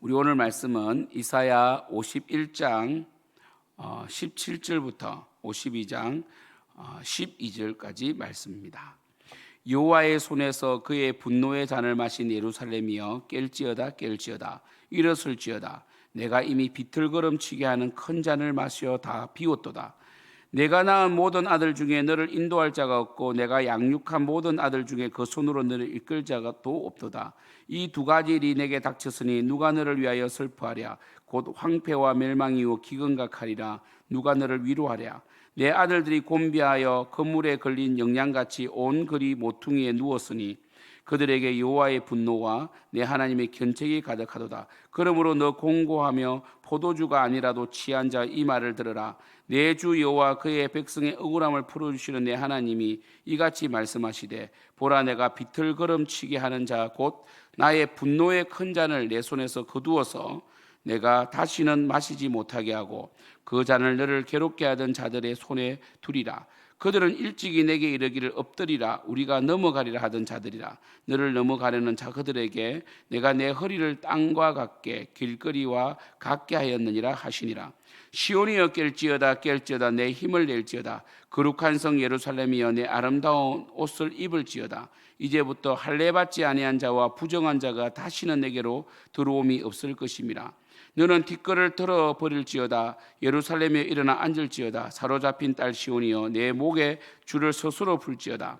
우리 오늘 말씀은 이사야 51장 17절부터 52장 12절까지 말씀입니다. 여호와의 손에서 그의 분노의 잔을 마신 예루살렘이여 깰지어다 깰지어다 일었을지어다 내가 이미 비틀거름치게 하는 큰 잔을 마시어 다 비웠도다 내가 낳은 모든 아들 중에 너를 인도할 자가 없고 내가 양육한 모든 아들 중에 그 손으로 너를 이끌 자가 또 없도다. 이 두 가지 일이 내게 닥쳤으니 누가 너를 위하여 슬퍼하랴? 곧 황폐와 멸망이요 기근과 칼이라. 누가 너를 위로하랴? 내 아들들이 곤비하여 그물에 걸린 영양같이 온 거리 모퉁이에 누웠으니 그들에게 여호와의 분노와 내 하나님의 견책이 가득하도다. 그러므로 너 공고하며 포도주가 아니라도 취한 자 이 말을 들으라. 내 주 여호와 그의 백성의 억울함을 풀어 주시는 내 하나님이 이같이 말씀하시되 보라 내가 비틀거름치게 하는 자 곧 나의 분노의 큰 잔을 내 손에서 거두어서 내가 다시는 마시지 못하게 하고 그 잔을 너를 괴롭게 하던 자들의 손에 두리라. 그들은 일찍이 내게 이르기를 엎드리라. 우리가 넘어가리라 하던 자들이라. 너를 넘어가려는 자 그들에게 내가 내 허리를 땅과 같게 길거리와 같게 하였느니라 하시니라. 시온이여 깰지어다 깰지어다 내 힘을 낼지어다. 거룩한 성 예루살렘이여 내 아름다운 옷을 입을지어다. 이제부터 할례 받지 아니한 자와 부정한 자가 다시는 내게로 들어옴이 없을 것임이라 너는 뒷걸을 들어 버릴지어다 예루살렘에 일어나 앉을지어다 사로잡힌 딸 시온이여 내 목에 줄을 스스로 풀지어다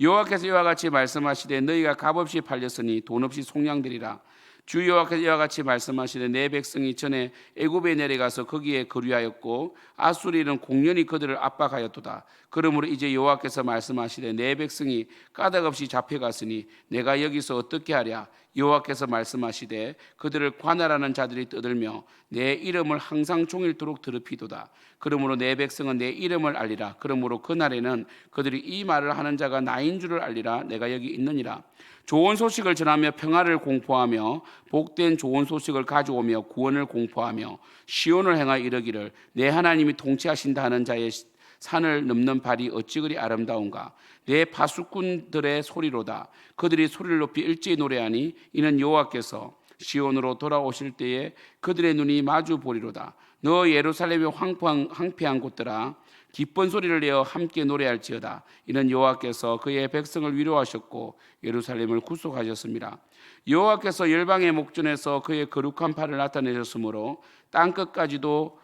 여호와께서 이와 같이 말씀하시되 너희가 값없이 팔렸으니 돈 없이 속량되리라 주 여호와께서 이와 같이 말씀하시되 내 백성이 전에 애굽에 내려가서 거기에 거류하였고 아수리는 공연히 그들을 압박하였도다. 그러므로 이제 여호와께서 말씀하시되 내 백성이 까닭없이 잡혀갔으니 내가 여기서 어떻게 하랴? 여호와께서 말씀하시되 그들을 관할하는 자들이 떠들며 내 이름을 항상 종일토록 더럽히도다. 그러므로 내 백성은 내 이름을 알리라. 그러므로 그날에는 그들이 이 말을 하는 자가 나인 줄을 알리라. 내가 여기 있느니라. 좋은 소식을 전하며 평화를 공포하며 복된 좋은 소식을 가져오며 구원을 공포하며 시온을 행하여 이르기를 내 하나님이 통치하신다 하는 자의 산을 넘는 발이 어찌 그리 아름다운가 내 파수꾼들의 소리로다 그들이 소리를 높이 일제히 노래하니 이는 여호와께서 시온으로 돌아오실 때에 그들의 눈이 마주 보리로다 너 예루살렘의 황폐한, 황폐한 곳들아 기쁜 소리를 내어 함께 노래할지어다. 이는 여호와께서 그의 백성을 위로하셨고 예루살렘을 구속하셨습니다. 여호와께서 열방의 목전에서 그의 거룩한 팔을 나타내셨으므로 땅 끝까지도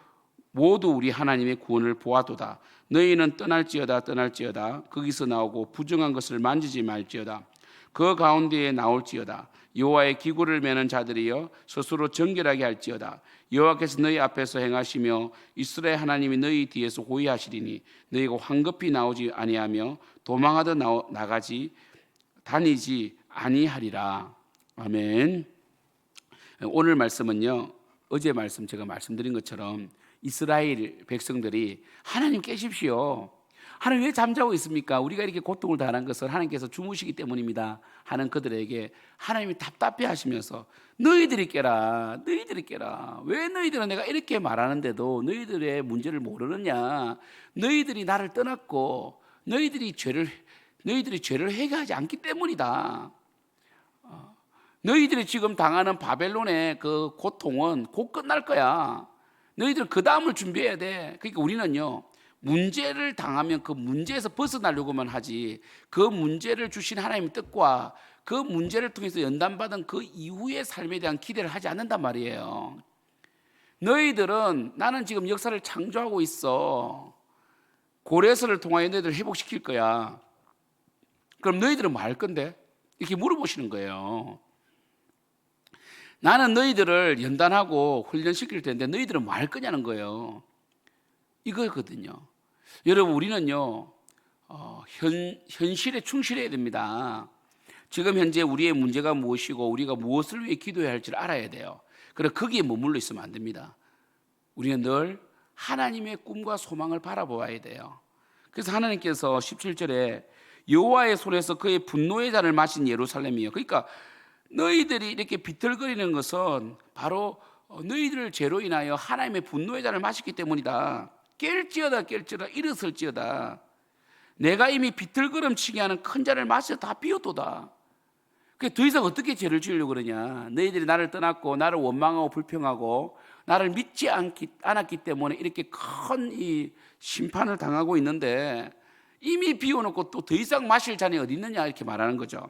모두 우리 하나님의 구원을 보아도다. 너희는 떠날지어다 떠날지어다 거기서 나오고 부정한 것을 만지지 말지어다. 그 가운데에 나올지어다. 여호와의 기구를 매는 자들이여 스스로 정결하게 할지어다. 여호와께서 너희 앞에서 행하시며 이스라엘 하나님이 너희 뒤에서 호위하시리니 너희가 황급히 나오지 아니하며 도망하듯 나가지 다니지 아니하리라. 아멘. 오늘 말씀은요. 어제 말씀 제가 말씀드린 것처럼 이스라엘 백성들이 하나님 깨십시오. 하나님 왜 잠자고 있습니까? 우리가 이렇게 고통을 당한 것은 하나님께서 주무시기 때문입니다. 하는 그들에게 하나님이 답답해 하시면서 너희들이 깨라. 너희들이 깨라. 왜 너희들은 내가 이렇게 말하는데도 너희들의 문제를 모르느냐? 너희들이 나를 떠났고 너희들이 죄를 너희들이 죄를 해결하지 않기 때문이다. 어, 너희들이 지금 당하는 바벨론의 그 고통은 곧 끝날 거야. 너희들 그 다음을 준비해야 돼. 그러니까 우리는요. 문제를 당하면 그 문제에서 벗어나려고만 하지 그 문제를 주신 하나님의 뜻과 그 문제를 통해서 연단받은 그 이후의 삶에 대한 기대를 하지 않는단 말이에요. 너희들은 나는 지금 역사를 창조하고 있어. 고레서를 통하여 너희들 회복시킬 거야. 그럼 너희들은 뭐 할 건데? 이렇게 물어보시는 거예요. 나는 너희들을 연단하고 훈련시킬 텐데 너희들은 뭐 할 거냐는 거예요. 이거거든요. 여러분 우리는요 어, 현 현실에 충실해야 됩니다. 지금 현재 우리의 문제가 무엇이고 우리가 무엇을 위해 기도해야 할지를 알아야 돼요. 그래 거기에 머물러 있으면 안 됩니다. 우리는 늘 하나님의 꿈과 소망을 바라보아야 돼요. 그래서 하나님께서 17절에 여호와의 손에서 그의 분노의 잔을 마신 예루살렘이요. 그러니까 너희들이 이렇게 비틀거리는 것은 바로 너희들 죄로 인하여 하나님의 분노의 잔을 마셨기 때문이다. 깰지어다 깰지어다 일어설지어다 내가 이미 비틀거름치게 하는 큰 잔을 마셔 다 비웠도다 그더 이상 어떻게 죄를 지으려고 그러냐? 너희들이 나를 떠났고 나를 원망하고 불평하고 나를 믿지 않기, 않았기 때문에 이렇게 큰 이 심판을 당하고 있는데 이미 비워놓고 또 더 이상 마실 잔이 어디 있느냐 이렇게 말하는 거죠.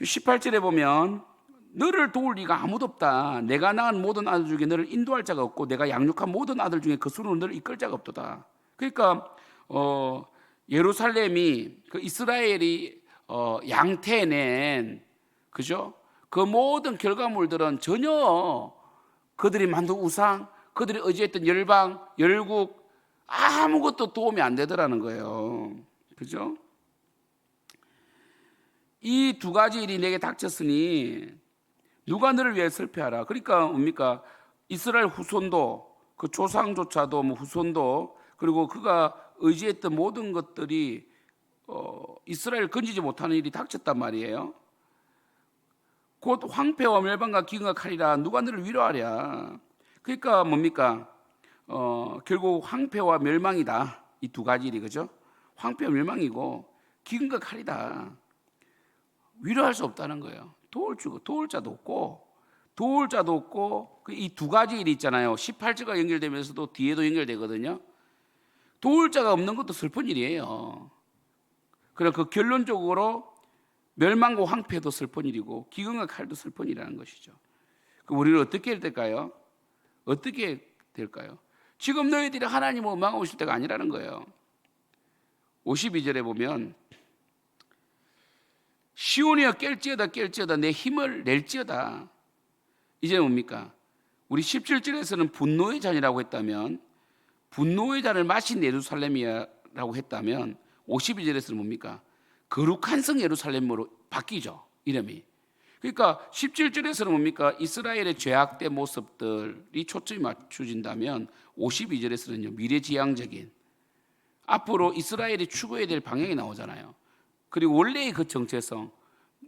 18절에 보면 너를 도울 리가 아무도 없다. 내가 낳은 모든 아들 중에 너를 인도할 자가 없고 내가 양육한 모든 아들 중에 그 수로 너를 이끌 자가 없도다. 그러니까 어, 예루살렘이 그 이스라엘이 어, 양태낸 그죠? 그 모든 결과물들은 전혀 그들이 만든 우상, 그들이 의지했던 열방, 열국 아무것도 도움이 안 되더라는 거예요. 그죠? 이 두 가지 일이 내게 닥쳤으니 누가 너를 위해 슬퍼하라. 그러니까 뭡니까? 이스라엘 후손도 그 조상조차도 뭐 후손도 그리고 그가 의지했던 모든 것들이 어, 이스라엘 건지지 못하는 일이 닥쳤단 말이에요. 곧 황폐와 멸망과 기근과 칼이라 누가 너를 위로하랴. 그러니까 뭡니까? 어, 결국 황폐와 멸망이다. 이 두 가지 일이 그죠? 황폐와 멸망이고 기근과 칼이다. 위로할 수 없다는 거예요. 도울 주 도울 자도 없고 도울 자도 없고 그이두 가지 일이 있잖아요. 18절과 연결되면서도 뒤에도 연결되거든요. 도울 자가 없는 것도 슬픈 일이에요. 그래 그 결론적으로 멸망과 황폐도 슬픈 일이고 기근과 칼도 슬픈 일이라는 것이죠. 그 우리는 어떻게 해야 될까요? 어떻게 될까요? 지금 너희들이 하나님을 원망하실 때가 아니라는 거예요. 52절에 보면 시온이여 깰지어다 깰지어다 내 힘을 낼지어다. 이제 뭡니까? 우리 17절에서는 분노의 잔이라고 했다면 분노의 잔을 마신 예루살렘이라고 했다면 52절에서는 뭡니까? 거룩한 성 예루살렘으로 바뀌죠. 이름이. 그러니까 17절에서는 뭡니까? 이스라엘의 죄악된 모습들이 초점이 맞춰진다면 52절에서는요. 미래지향적인 앞으로 이스라엘이 추구해야 될 방향이 나오잖아요. 그리고 원래의 그 정체성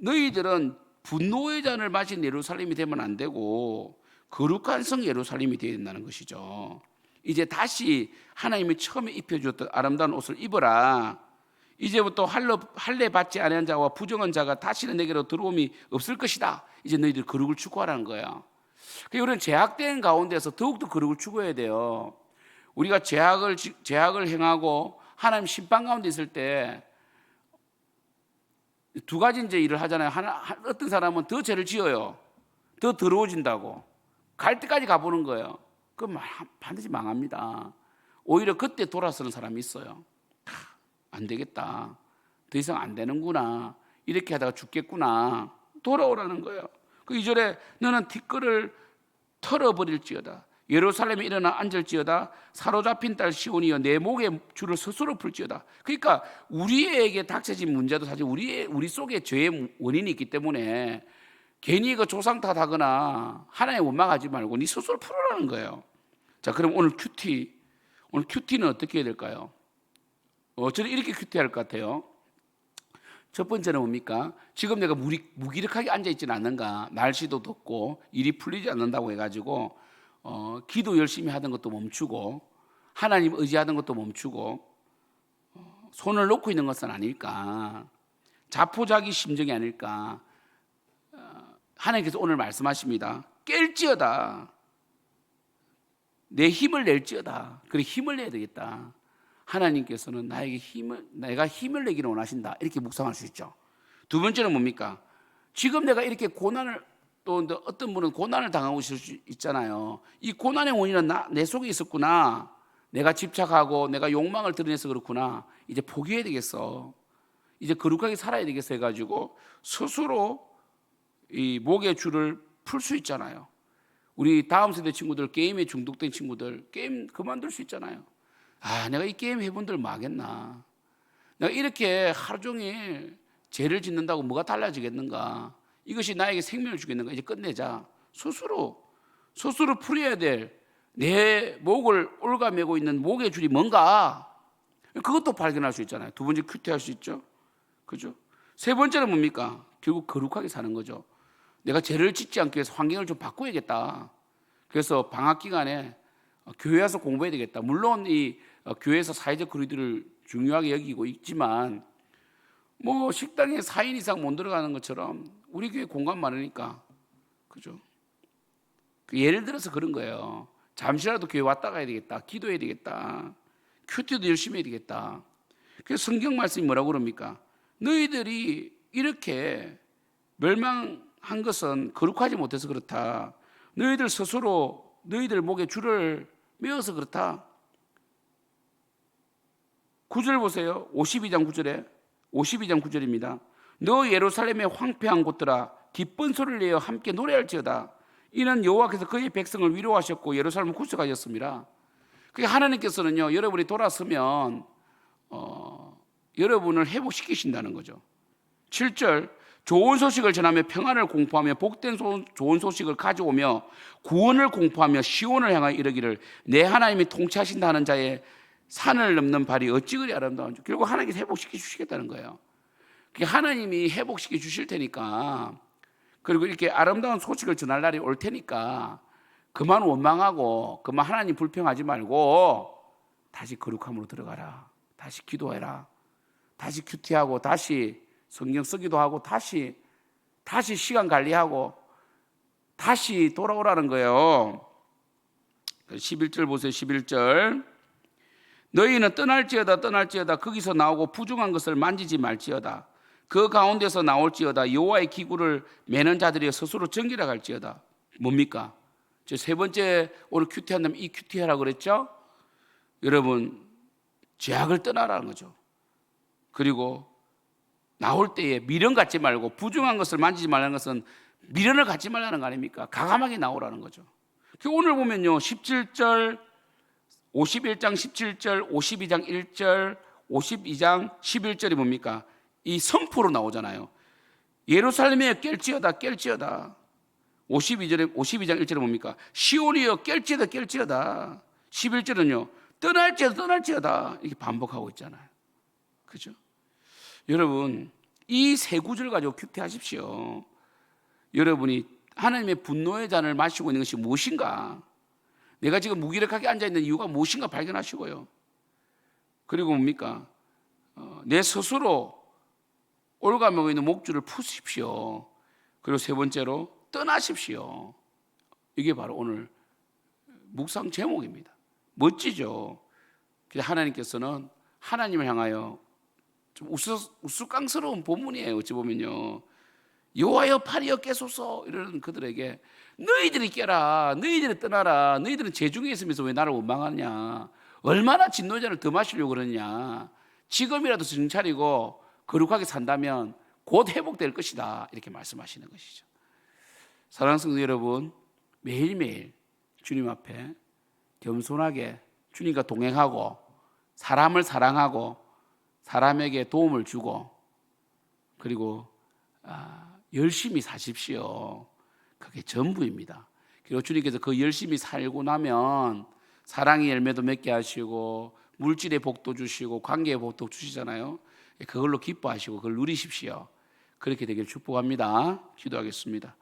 너희들은 분노의 잔을 마신 예루살렘이 되면 안 되고 거룩한 성 예루살렘이 되어야 된다는 것이죠. 이제 다시 하나님이 처음에 입혀주었던 아름다운 옷을 입어라. 이제부터 할례, 할례 받지 않은 자와 부정한 자가 다시는 내게로 들어옴이 없을 것이다. 이제 너희들 거룩을 추구하라는 거야. 그러니까 우리는 제약된 가운데서 더욱더 거룩을 추구해야 돼요. 우리가 제약을 제약을 행하고 하나님 심판 가운데 있을 때 두 가지 이제 일을 하잖아요. 하나 어떤 사람은 더 죄를 지어요. 더 더러워진다고 갈 때까지 가보는 거예요. 그럼 반드시 망합니다. 오히려 그때 돌아서는 사람이 있어요. 안 되겠다. 더 이상 안 되는구나. 이렇게 하다가 죽겠구나. 돌아오라는 거예요. 그 2절에 너는 티끌을 털어버릴지어다. 예루살렘에 일어나 앉을지어다. 사로잡힌 딸 시온이여 내 목에 줄을 스스로 풀지어다. 그러니까 우리에게 닥쳐진 문제도 사실 우리 우리 속에 죄의 원인이 있기 때문에 괜히 그 조상 탓하거나 하나님 원망하지 말고 네 스스로 풀어라는 거예요. 자, 그럼 오늘 큐티 오늘 큐티는 어떻게 해야 될까요? 어, 저는 이렇게 큐티할 것 같아요. 첫 번째는 뭡니까? 지금 내가 무리, 무기력하게 앉아 있지는 않는가? 날씨도 덥고 일이 풀리지 않는다고 해가지고 어, 기도 열심히 하던 것도 멈추고 하나님 의지하던 것도 멈추고 어, 손을 놓고 있는 것은 아닐까? 자포자기 심정이 아닐까? 어, 하나님께서 오늘 말씀하십니다. 깰지어다. 내 힘을 낼지어다. 그래 힘을 내야 되겠다. 하나님께서는 나에게 힘을 내가 힘을 내기를 원하신다. 이렇게 묵상할 수 있죠. 두 번째는 뭡니까? 지금 내가 이렇게 고난을 또 어떤 분은 고난을 당하고 있을 수 있잖아요. 이 고난의 원인은 나, 내 속에 있었구나. 내가 집착하고 내가 욕망을 드러내서 그렇구나. 이제 포기해야 되겠어. 이제 거룩하게 살아야 되겠어 해가지고 스스로 이 목의 줄을 풀 수 있잖아요. 우리 다음 세대 친구들 게임에 중독된 친구들 게임 그만둘 수 있잖아요. 아, 내가 이 게임 해본들 뭐 하겠나. 내가 이렇게 하루 종일 죄를 짓는다고 뭐가 달라지겠는가. 이것이 나에게 생명을 주겠는가. 이제 끝내자. 스스로, 스스로 풀어야 될 내 목을 올가매고 있는 목의 줄이 뭔가. 그것도 발견할 수 있잖아요. 두 번째 큐티할 수 있죠. 그죠? 세 번째는 뭡니까? 결국 거룩하게 사는 거죠. 내가 죄를 짓지 않기 위해서 환경을 좀 바꿔야겠다. 그래서 방학 기간에 교회 와서 공부해야 되겠다. 물론 이 교회에서 사회적 거리들을 중요하게 여기고 있지만 뭐 식당에 4인 이상 못 들어가는 것처럼 우리 교회 공간 많으니까 그죠? 그 예를 들어서 그런 거예요. 잠시라도 교회 왔다 가야 되겠다. 기도해야 되겠다. 큐티도 열심히 해야 되겠다. 그래서 성경 말씀이 뭐라고 그럽니까? 너희들이 이렇게 멸망한 것은 거룩하지 못해서 그렇다. 너희들 스스로 너희들 목에 줄을 메어서 그렇다. 9절 보세요. 52장 9절에 52장 9절입니다. 너 예루살렘의 황폐한 곳들아 기쁜 소리를 내어 함께 노래할지어다. 이는 여호와께서 그의 백성을 위로하셨고 예루살렘을 구속하셨습니다. 그 하나님께서는요 여러분이 돌아서면 어, 여러분을 회복시키신다는 거죠. 7절 좋은 소식을 전하며 평안을 공포하며 복된 소, 좋은 소식을 가져오며 구원을 공포하며 시온을 향하여 이르기를 내 하나님이 통치하신다는 자의 산을 넘는 발이 어찌 그리 아름다운지 결국 하나님께서 회복시켜 주시겠다는 거예요. 그 하나님이 회복시켜 주실 테니까 그리고 이렇게 아름다운 소식을 전할 날이 올 테니까 그만 원망하고 그만 하나님 불평하지 말고 다시 거룩함으로 들어가라. 다시 기도해라. 다시 큐티하고 다시 성경 쓰기도 하고 다시 다시 시간 관리하고 다시 돌아오라는 거예요. 11절 보세요. 11절. 너희는 떠날지어다 떠날지어다 거기서 나오고 부중한 것을 만지지 말지어다. 그 가운데서 나올지어다 여호와의 기구를 매는 자들이 스스로 정결해 갈지어다. 뭡니까? 저 세 번째 오늘 큐티 한다면 이 큐티 하라 그랬죠? 여러분 죄악을 떠나라는 거죠. 그리고 나올 때에 미련 갖지 말고 부중한 것을 만지지 말라는 것은 미련을 갖지 말라는 거 아닙니까? 가감하게 나오라는 거죠. 그 오늘 보면요. 17절 51장 17절, 52장 1절, 52장 11절이 뭡니까? 이 선포로 나오잖아요. 예루살렘에 깰지어다 깰지어다. 52절에 52장 1절에 뭡니까? 시온이여 깰지어다 깰지어다. 11절은요. 떠날지어다 떠날지어다. 이렇게 반복하고 있잖아요. 그죠? 여러분, 이 세 구절 가지고 큐티하십시오. 여러분이 하나님의 분노의 잔을 마시고 있는 것이 무엇인가? 내가 지금 무기력하게 앉아 있는 이유가 무엇인가 발견하시고요. 그리고 뭡니까? 어, 내 스스로 올가매고 있는 목줄을 푸십시오. 그리고 세 번째로 떠나십시오. 이게 바로 오늘 묵상 제목입니다. 멋지죠? 하나님께서는 하나님을 향하여 좀 우스, 우스 꽝스러운 본문이에요. 어찌 보면요. 여호와여 팔이여 깨소서 이러는 그들에게 너희들이 깨라 너희들이 떠나라 너희들은 재중에 있으면서 왜 나를 원망하냐 얼마나 진노자를 더 마시려고 그러냐 지금이라도 차리고 거룩하게 산다면 곧 회복될 것이다 이렇게 말씀하시는 것이죠 사랑하는 성도 여러분 매일매일 주님 앞에 겸손하게 주님과 동행하고 사람을 사랑하고 사람에게 도움을 주고 그리고 아, 열심히 사십시오. 그게 전부입니다. 그리고 주님께서 그 열심히 살고 나면 사랑의 열매도 맺게 하시고 물질의 복도 주시고 관계의 복도 주시잖아요. 그걸로 기뻐하시고 그걸 누리십시오. 그렇게 되길 축복합니다. 기도하겠습니다.